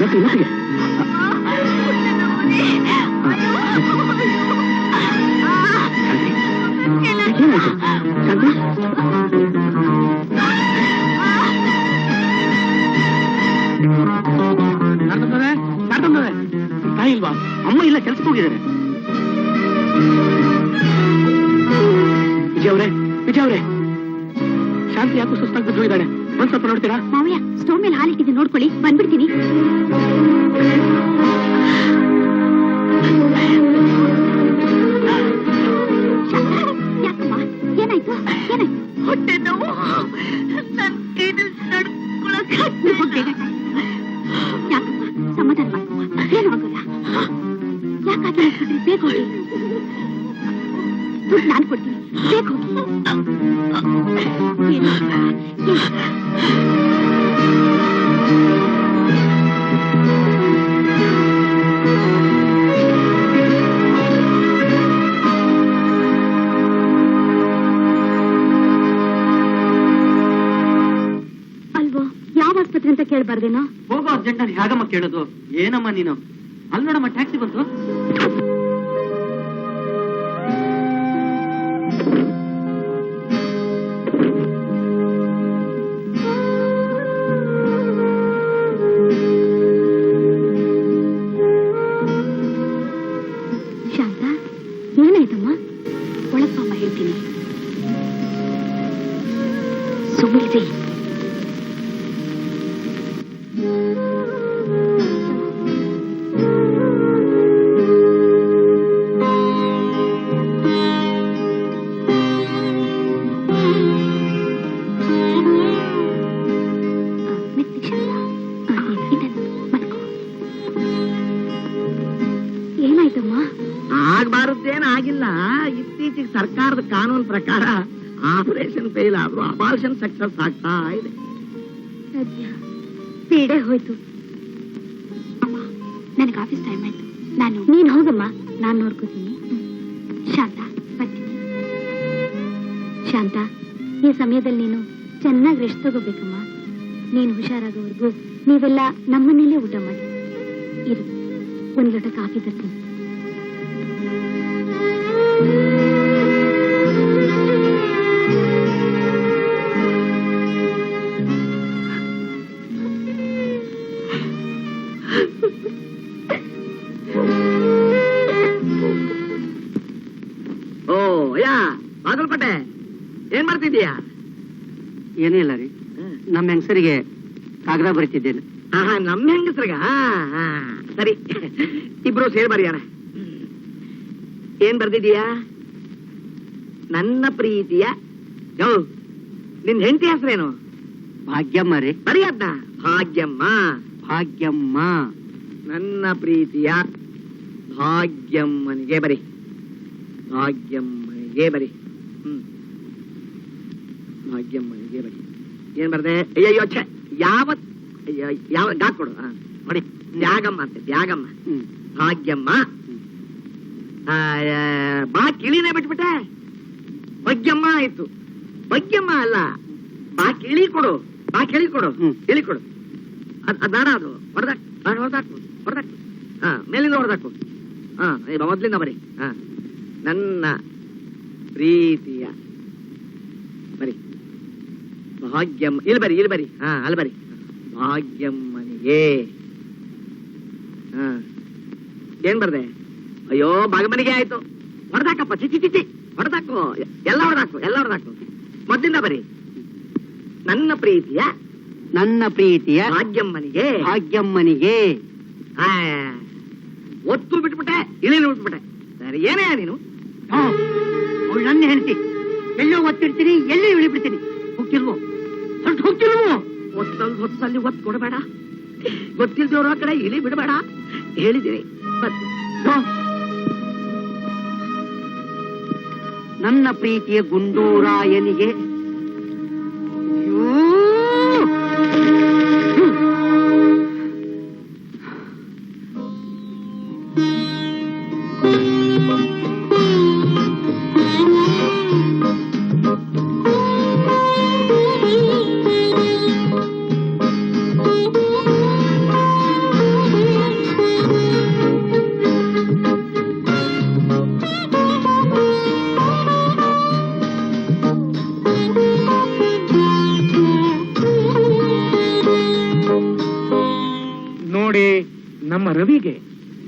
Laki, laki. நடந்ததே நடந்ததே தாயில் வா அம்மா இல்ல கெல்ச போಗಿದ್ದಾರೆ ವಿಜಯ್ ಅವರೇ ವಿಜಯ್ ಅವರೇ ಶಾಂತಿ ಸುಸ್ತಾಗ್ಬಿಟ್ಟು ಇದ್ದಾಳೆ ಒಂದ್ ಸ್ವಲ್ಪ ನೋಡ್ತೀರಾ? ಮಾವಯ್ಯ ಸ್ಟೋವ್ ಮೇಲೆ ಹಾಲಿಟ್ಟಿದ್ದೀನಿ ನೋಡ್ಕೊಳ್ಳಿ. ಬಂದ್ಬಿಡ್ತೀನಿ. ಏನಾಯ್ತು? ಏನಾಯ್ತು? ಹೊಟ್ಟೆ ನೋವು. ನನ್ ಕೈಲಿ ನಡ್ಕೊಳಕ್ ಯಾಕಮ್ಮ ಸಮಾಧಾನ ಮಾಡ್ಕಮ್ಮ ಏನು ಆಗೋಲ್ಲ? ಯಾಕಾಗಿ ಬೇಗ ದುಡ್ಡು ನಾನು ಕೊಡ್ತೀನಿ. ಅಲ್ವೋ, ಯಾವ ಆಸ್ಪತ್ರೆ ಅಂತ ಕೇಳ್ಬಾರ್ದೇನೋ? ಹೋಗೋ ಅರ್ಜೆಂಟ್ ನಾನು ಹೇಗಮ್ಮ ಕೇಳೋದು. ಏನಮ್ಮ ನೀನು? ಅಲ್ಲಿ ನೋಡಮ್ಮ ಟ್ಯಾಕ್ಸಿ ಬಂತು. Thank you. ಸರ್ಕಾರದ ಕಾನೂನು ಪ್ರಕಾರ ಆಪರೇಷನ್ ಫೇಲ್ ಆದ್ರೂ ಅಪಾರ್ಷನ್ ಸಕ್ಸಸ್ ಆಗ್ತಾ ಇದೆ. ಸದ್ಯ ಪೀಡೆ ಹೋಯ್ತು. ಅಮ್ಮ ನನಗೆ ಆಫೀಸ್ ಟೈಮ್ ಆಯ್ತು. ನಾನು ನೀನ್ ಹೋಗಮ್ಮ ನಾನು ನೋಡ್ಕೋತೀನಿ. ಶಾಂತಾ ಬರ್ತೀನಿ. ಶಾಂತಾ ಈ ಸಮಯದಲ್ಲಿ ನೀನು ಚೆನ್ನಾಗಿ ರೆಸ್ಟ್ ತಗೋಬೇಕಮ್ಮ. ನೀನು ಹುಷಾರಾಗೋವರೆಗೂ ನೀವೆಲ್ಲ ನಮ್ಮನೇಲೆ ಊಟ ಮಾಡಿ. ಇರು ಒಂದು ಲೋಟ ಕಾಫಿ ತರ್ತೀನಿ. ಏನೂ ಇಲ್ಲ ರೀ. ನಮ್ಮ ಹೆಂಗಸರಿಗೆ ಕಾಗದ ಬರೀತಿದ್ದೇನೆ. ನಮ್ಮ ಹೆಂಗಸರಿಗ? ಸರಿ. ಇಬ್ರು ಸೇರಿ ಬರೆಯೋಣ ಏನ್ ಬರ್ದಿದೀಯಾ ನನ್ನ ಪ್ರೀತಿಯ. ಯೋ ನಿನ್ ಹೆಂಡತಿ ಹೆಸರೇನು? ಭಾಗ್ಯಮ್ಮ ರೀ. ಬರೆಯದ್ನ ಭಾಗ್ಯಮ್ಮ. ಭಾಗ್ಯಮ್ಮ. ನನ್ನ ಪ್ರೀತಿಯ ಭಾಗ್ಯಮ್ಮನಿಗೆ ಬರಿ. ಭಾಗ್ಯಮ್ಮನಿಗೆ ಬರಿ. ಭಾಗ್ಯಮ್ಮನಿಗೆ ಬರಿ ಏನ್ ಬರ್ದೆ? ಅಯ್ಯಯ್ಯೋ ಛೆ ಯಾವತ್ ಅಯ್ಯೋ ಯಾವ ಡಾಕ್ ಕೊಡು ನೋಡಿ ತ್ಯಾಗಮ್ಮ ಅಂತ ತ್ಯಾಗಮ್ಮ. ಭಾಗ್ಯಮ್ಮ. ಬಾ ಕಿಳಿನೇ ಬಿಟ್ಬಿಟ್ಟೆ. ಭಾಗ್ಯಮ್ಮ ಆಯ್ತು. ಭಾಗ್ಯಮ್ಮ ಅಲ್ಲ ಬಾ ಕಿಳಿ ಕೊಡು. ಬಾ ಕಿಳಿ ಕೊಡು. ಕಿಳಿ ಕೊಡು. ಅದ್ ಅದ್ ಬೇಡ ಅದು. ಹೊಡೆದಾಕ್ ಹೊಡೆದಾಕು ಹೊಡೆದಾಕು ಹಾ ಮೇಲಿಂದ ಹೊಡೆದಾಕು ಹಾ ಮೊದ್ಲಿಂದ ಬರಿ. ಹಾ ನನ್ನ ಪ್ರೀತಿಯ ಬರಿ. ಭಾಗ್ಯಮ್ಮ ಇಲ್ಲಿ ಬರಿ ಇಲ್ಲಿ ಬರಿ. ಹಾ ಅಲ್ಲಿ ಬರಿ. ಭಾಗ್ಯಮ್ಮನಿಗೆ ಹಾ. ಏನ್ ಬರ್ದೆ? ಅಯ್ಯೋ ಭಾಗಮನಿಗೆ ಆಯ್ತು. ಹೊಡೆದಾಕಪ್ಪ ಚಿಚಿ ಚಿಚಿ ಹೊಡೆದಾಕು. ಎಲ್ಲ ಹೊಡೆದಾಕು ಎಲ್ಲ ಹೊಡೆದಾಕು. ಮೊದ್ಲಿಂದ ಬರಿ. ನನ್ನ ಪ್ರೀತಿಯ? ನನ್ನ ಪ್ರೀತಿಯ? ಭಾಗ್ಯಮ್ಮನಿಗೆ ಭಾಗ್ಯಮ್ಮನಿಗೆ ಒತ್ತು ಬಿಟ್ಬಿಟ್ಟೆ ಇಳಿಲು ಬಿಟ್ಬಿಟ್ಟೆ. ಸರಿ ಏನೇ ನೀನು? ಅವಳು ನನ್ನ ಹೆಂಡತಿ. ಎಲ್ಲೋ ಒತ್ತಿರ್ತೀನಿ ಎಲ್ಲೇ ಇಳಿಬಿಡ್ತೀನಿ. ಹೋಗ್ತಿಲ್ವೋ ಹೋಗ್ತಿಲ್ವೋ ಒತ್ತಲ್ಲಿ ಹೊತ್ತಲ್ಲಿ ಒತ್ತು ಕೊಡಬೇಡ. ಗೊತ್ತಿಲ್ದವ್ರ ಕಡೆ ಇಳಿ ಬಿಡಬೇಡ. ಹೇಳಿದಿರಿ. ನನ್ನ ಪ್ರೀತಿಯ ಗುಂಡೂರಾಯನಿಗೆ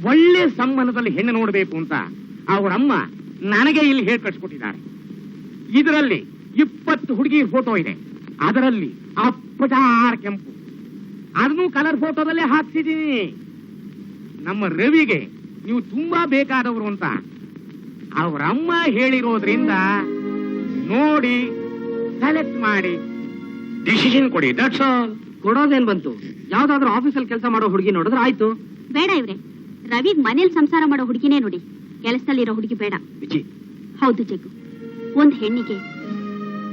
ಒಳ್ಳೆ ಸಂಬಂಧದಲ್ಲಿ ಹೆಣ್ಣು ನೋಡಬೇಕು ಅಂತ ಅವರಮ್ಮ ನನಗೆ ಇಲ್ಲಿ ಹೇಳಿ ಕಳ್ಸಿಕೊಟ್ಟಿದ್ದಾರೆ. ಇದರಲ್ಲಿ ಇಪ್ಪತ್ತು ಹುಡುಗಿ ಫೋಟೋ ಇದೆ. ಅದರಲ್ಲಿ ಅಪ್ಪಟಾರ್ ಕೆಂಪು. ಅದನ್ನು ಕಲರ್ ಫೋಟೋದಲ್ಲೇ ಹಾಕ್ತಿದ್ದೀನಿ ನಮ್ಮ ರವಿಗೆ ನೀವು ತುಂಬಾ ಬೇಕಾದವರು ಅಂತ ಅವರಮ್ಮ ಅಮ್ಮ ಹೇಳಿರೋದ್ರಿಂದ ನೋಡಿ ಸೆಲೆಕ್ಟ್ ಮಾಡಿ ಡಿಸಿಷನ್ ಕೊಡಿ ದಟ್ಸ್ ಆಲ್ ಕೊಡೋದೇನ್ ಬಂತು? ಯಾವ್ದಾದ್ರು ಆಫೀಸಲ್ಲಿ ಕೆಲಸ ಮಾಡೋ ಹುಡುಗಿ ನೋಡಿದ್ರೆ ಆಯ್ತು. ಬೇಡ ಇವ್ರೆ. ರವಿಗ್ ಮನೇಲಿ ಸಂಸಾರ ಮಾಡೋ ಹುಡುಗಿನೇ ನೋಡಿ. ಕೆಲಸದಲ್ಲಿರೋ ಹುಡುಗಿ ಬೇಡ. ಹೌದು ಜಗ್ಗು. ಒಂದ್ ಹೆಣ್ಣಿಗೆ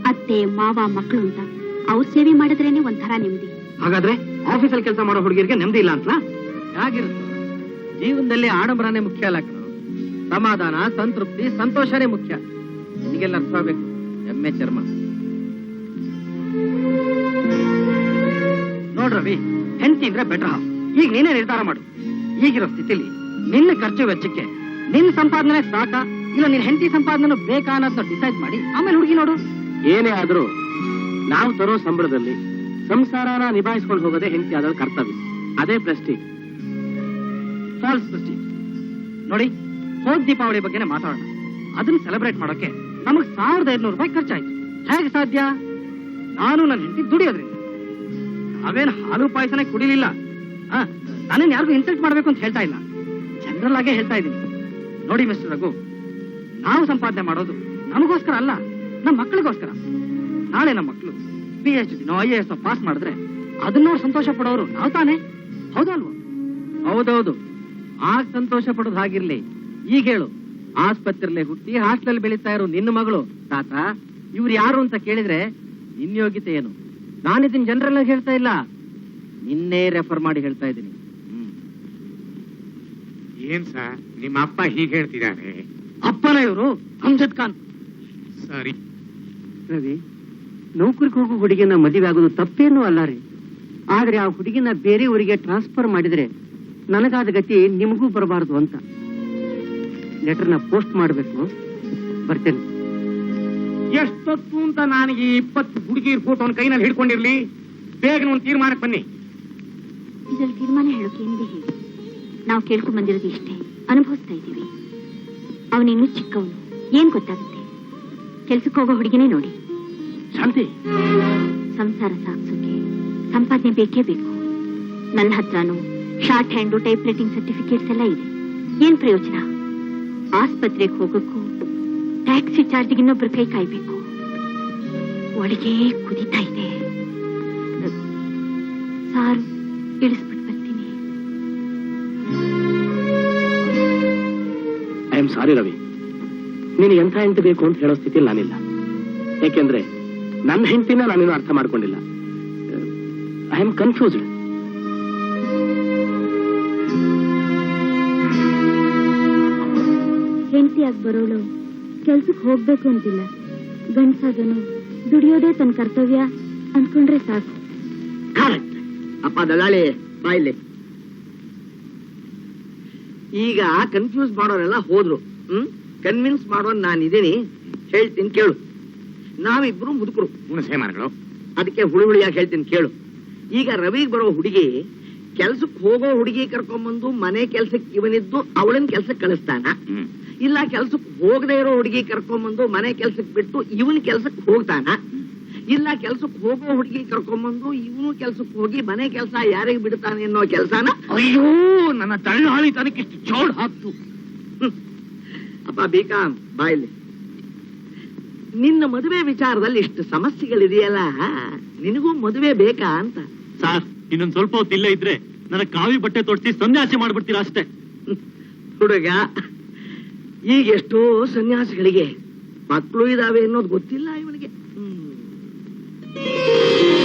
ಅತ್ತೆ ಮಾವ ಮಕ್ಕಳು ಅಂತ ಅವ್ರ ಸೇವೆ ಮಾಡಿದ್ರೇನೆ ಒಂಥರ ನೆಮ್ಮದಿ. ಹಾಗಾದ್ರೆ ಆಫೀಸಲ್ಲಿ ಕೆಲಸ ಮಾಡೋ ಹುಡುಗಿರಿಗೆ ನೆಮ್ಮದಿ ಇಲ್ಲ ಅಂತ ಜೀವನದಲ್ಲಿ ಆಡಂಬರನೇ ಮುಖ್ಯ ಅಲ್ಲ ಸಮಾಧಾನ ಸಂತೃಪ್ತಿ ಸಂತೋಷನೇ ಮುಖ್ಯ. ನಿಮಗೆಲ್ಲ ಅರ್ಥ ಆಗ್ಬೇಕು. ಎಮ್ಮೆ ಚರ್ಮ. ನೋಡ್ರವಿ ಹೆಂಡತಿ ಇದ್ರೆ ಬೆಟರ್ ಈಗ ನೀನೇ ನಿರ್ಧಾರ ಮಾಡು. ಈಗಿರೋ ಸ್ಥಿತಿಲಿ ನಿನ್ನ ಖರ್ಚು ವೆಚ್ಚಕ್ಕೆ ನಿನ್ನ ಸಂಪಾದನೆ ಸಾಕಾ ಇಲ್ಲ ನಿನ್ ಹೆಂಡತಿ ಸಂಪಾದನೆ ಬೇಕಾ ಅನ್ನೋದನ್ನ ಡಿಸೈಡ್ ಮಾಡಿ ಆಮೇಲೆ ಹುಡುಗಿ ನೋಡು. ಏನೇ ಆದ್ರೂ ನಾವು ತರೋ ಸಂಬಳದಲ್ಲಿ ಸಂಸಾರನ ನಿಭಾಯಿಸ್ಕೊಂಡು ಹೋಗೋದೇ ಹೆಂಡತಿ ಆದ ಕರ್ತವ್ಯ. ಅದೇ ಪ್ರಶ್ನೆ ಫಾಲ್ಸ್ ಪ್ರೆಸ್ಟೀಜ್ ನೋಡಿ ಹೋದ್ ದೀಪಾವಳಿ ಬಗ್ಗೆನೇ ಮಾತಾಡೋಣ. ಅದನ್ನ ಸೆಲೆಬ್ರೇಟ್ ಮಾಡೋಕೆ ನಮಗ್ ಸಾವಿರದ ಐದ್ನೂರು ರೂಪಾಯಿ ಖರ್ಚಾಯ್ತು. ಹೇಗೆ ಸಾಧ್ಯ? ನಾನು ನನ್ನ ಹೆಂಡತಿ ದುಡಿಯೋದ್ರಿಂದ. ಅವೇನು ಹಾಲು ಪಾಯಸನೇ ಕುಡಿಲಿಲ್ಲ. ಆ, ನಾನೇನ್ ಯಾರಿಗೂ ಇನ್ಸಲ್ಟ್ ಮಾಡ್ಬೇಕು ಅಂತ ಹೇಳ್ತಾ ಇಲ್ಲ. ಜನರಲ್ ಆಗೇ ಹೇಳ್ತಾ ಇದ್ದೀನಿ. ನೋಡಿ ಮಿಸ್ಟರ್ ರಘು, ನಾವು ಸಂಪಾದನೆ ಮಾಡೋದು ನಮಗೋಸ್ಕರ ಅಲ್ಲ ನಮ್ಮ ಮಕ್ಕಳಿಗೋಸ್ಕರ ನಾಳೆ ನಮ್ಮ ಮಕ್ಕಳು P H D I A S pass ಮಾಡಿದ್ರೆ ಅದನ್ನ ಸಂತೋಷ ಪಡೋರು ನಾವು ತಾನೇ? ಹೌದಲ್ವ ಹೌದೌದು. ಆಗ ಸಂತೋಷ ಪಡೋದು ಹಾಗಿರ್ಲಿ. ಈಗ ಹೇಳು ಆಸ್ಪತ್ರೆಲೆ ಹುಟ್ಟಿ ಹಾಸ್ಟೆಲ್ ಬೆಳೀತಾ ಇರೋ ನಿನ್ನ ಮಗಳು, ತಾತ, ಇವ್ರು ಯಾರು ಅಂತ ಕೇಳಿದ್ರೆ ನಿನ್ನ ಯೋಗ್ಯತೆ ಏನು? ನಾನಿದನ್ ಜನರಲ್ ಆಗಿ ಹೇಳ್ತಾ ಇಲ್ಲ. ನಿನ್ನೇ ರೆಫರ್ ಮಾಡಿ ಹೇಳ್ತಾ ಇದ್ದೀನಿ. ಏನ್ ಸರ್ ನಿಮ್ಮ ಅಪ್ಪ ಹೀಗೆ ಹೇಳ್ತಿದ್ದಾರೆ? ಅಪ್ಪನ ಇವರು ಅಮ್ಜದ್ ಖಾನ್. ಸರಿ. ರವಿ ನೌಕರಿ ಹೋಗೋ ಹುಡುಗಿನ ಮದುವೆ ಆಗೋದು ತಪ್ಪೇನೂ ಅಲ್ಲ ರೀ. ಆದ್ರೆ ಆ ಹುಡುಗಿನ ಬೇರೆ ಊರಿಗೆ ಟ್ರಾನ್ಸ್ಫರ್ ಮಾಡಿದ್ರೆ ನನಗಾದ ಗತಿ ನಿಮಗೂ ಬರಬಾರದು ಅಂತ. ಲೆಟರ್ನ ಪೋಸ್ಟ್ ಮಾಡಬೇಕು. ಬರ್ತೇನೆ. ಎಷ್ಟೊತ್ತು ಅಂತ ನನಗೆ ಇಪ್ಪತ್ತು ಹುಡುಗಿರ್ ಫೋಟೋನ ಕೈನಲ್ಲಿ ಹಿಡ್ಕೊಂಡಿರ್ಲಿ? ಬೇಗ ಒಂದು ತೀರ್ಮಾನಕ್ಕೆ ಬನ್ನಿ. ಇದ್ರಲ್ಲಿ ತೀರ್ಮಾನ ಹೇಳೋಕೆ ಏನಿದೆ ಹೇಳಿ. ನಾವು ಕೇಳ್ಕೊಂಡ್ ಬಂದಿರೋದು ಇಷ್ಟೇ. ಅನುಭವಿಸ್ತಾ ಇದ್ದೀವಿ. ಅವನಿನ್ನು ಚಿಕ್ಕವನು. ಏನ್ ಗೊತ್ತಾಗುತ್ತೆ? ಕೆಲ್ಸಕ್ಕೆ ಹೋಗೋ ಹುಡುಗಿನೇ ನೋಡಿ. ಶಾಂತಿ. ಸಂಸಾರ ಸಾಗಿಸೋಕೆ ಸಂಪಾದನೆ ಬೇಕೇ ಬೇಕು. ನನ್ನ ಹತ್ರನೂ shorthand typewriting certificates ಎಲ್ಲ ಇದೆ. ಏನ್ ಪ್ರಯೋಜನ? ಆಸ್ಪತ್ರೆಗೆ ಹೋಗೋಕ್ಕೂ ಟ್ಯಾಕ್ಸಿ ಚಾರ್ಜ್ಗೆ ಇನ್ನೊಬ್ರು ಕೈ ಕಾಯ್ಬೇಕು. ಒಳಗೆ ಕುದಿತಾ ಇದೆ. ಸಾರು ಇಳಿಸ್ಬಿಟ್ಟು ಸಾರಿ ರವಿ. ನೀನು ಎಂಥ ಹೆಂಡತಿ ಬೇಕು ಅಂತ ಹೇಳೋ ಸ್ಥಿತಿ ನಾನಿಲ್ಲ. ಯಾಕೆಂದ್ರೆ ನನ್ನ ಹೆಂಡತಿನ ನಾನೇನು ಅರ್ಥ ಮಾಡ್ಕೊಂಡಿಲ್ಲ. ಐ ಆಮ್ ಕನ್ಫ್ಯೂಸ್ಡ್ ಹೆಂಡತಿಯಾಗಿ ಬರೋಳು ಕೆಲ್ಸಕ್ಕೆ ಹೋಗ್ಬೇಕು ಅಂತಿಲ್ಲ. ಗಂಡಸಾದನು ದುಡಿಯೋದೇ ತನ್ನ ಕರ್ತವ್ಯ ಅನ್ಕೊಂಡ್ರೆ ಸಾಕು. ಅಪ್ಪ ದಳ್ಳಾಳಿ ಬಾಯಿಲೆ ಈಗ ಕನ್ಫ್ಯೂಸ್ ಮಾಡೋರೆಲ್ಲ ಹೋದ್ರು. ಹ್ಮ್? ಕನ್ವಿನ್ಸ್ ಮಾಡೋನ್ ನಾನಿದ್ದೀನಿ ಹೇಳ್ತೀನಿ ಕೇಳು. ನಾವಿಬ್ರು ಮುದುಕರು. ಅದಕ್ಕೆ ಹುಳಿ ಹುಳಿಯಾಗಿ ಹೇಳ್ತೀನಿ ಕೇಳು. ಈಗ ರವಿಗೆ ಬರೋ ಹುಡುಗಿ ಕೆಲ್ಸಕ್ಕೆ ಹೋಗೋ ಹುಡುಗಿ ಕರ್ಕೊಂಬಂದು ಮನೆ ಕೆಲ್ಸಕ್ಕೆ ಇವನಿದ್ದು ಅವಳನ್ನ ಕೆಲ್ಸಕ್ಕೆ ಕಳಿಸ್ತಾನ. ಇಲ್ಲ ಕೆಲ್ಸಕ್ಕೆ ಹೋಗದೆ ಇರೋ ಹುಡುಗಿ ಕರ್ಕೊಂಬಂದು ಮನೆ ಕೆಲ್ಸಕ್ಕೆ ಬಿಟ್ಟು ಇವನ್ ಕೆಲ್ಸಕ್ಕೆ ಹೋಗ್ತಾನ. ಇಲ್ಲ ಕೆಲ್ಸಕ್ಕೆ ಹೋಗೋ ಹುಡುಗಿ ಕರ್ಕೊಂಬಂದು ಇವನು ಕೆಲ್ಸಕ್ಕೆ ಹೋಗಿ ಮನೆ ಕೆಲಸ ಯಾರಿಗೆ ಬಿಡ್ತಾನೆ ಅನ್ನೋ ಕೆಲಸನ ಅಯ್ಯೋ ನನ್ನ ತಳ್ಳಾಳಿ ತನಕಿಷ್ಟು ಜೋಡ್ ಹಾಕ್ತು. ಅಪ್ಪ ಬೇಕಾಂ ಬಾಯ್ಲಿ ನಿನ್ನ ಮದುವೆ ವಿಚಾರದಲ್ಲಿ ಇಷ್ಟು ಸಮಸ್ಯೆಗಳಿದೆಯಲ್ಲ? ನಿನಗೂ ಮದುವೆ ಬೇಕಾ ಅಂತ? ಸರ್ ಇನ್ನೊಂದ್ ಸ್ವಲ್ಪ ಹೊತ್ತು ಇಲ್ಲೇ ಇದ್ರೆ ನನ್ನ ಕಾವಿ ಬಟ್ಟೆ ತೊಡ್ಸಿ ಸನ್ಯಾಸಿ ಮಾಡ್ಬಿಡ್ತೀರಾ ಅಷ್ಟೇ? ಹುಡುಗ ಈಗ ಎಷ್ಟೋ ಸನ್ಯಾಸಿಗಳಿಗೆ ಮಕ್ಕಳು ಇದಾವೆ ಅನ್ನೋದು ಗೊತ್ತಿಲ್ಲ ಇವನಿಗೆ. Thank you.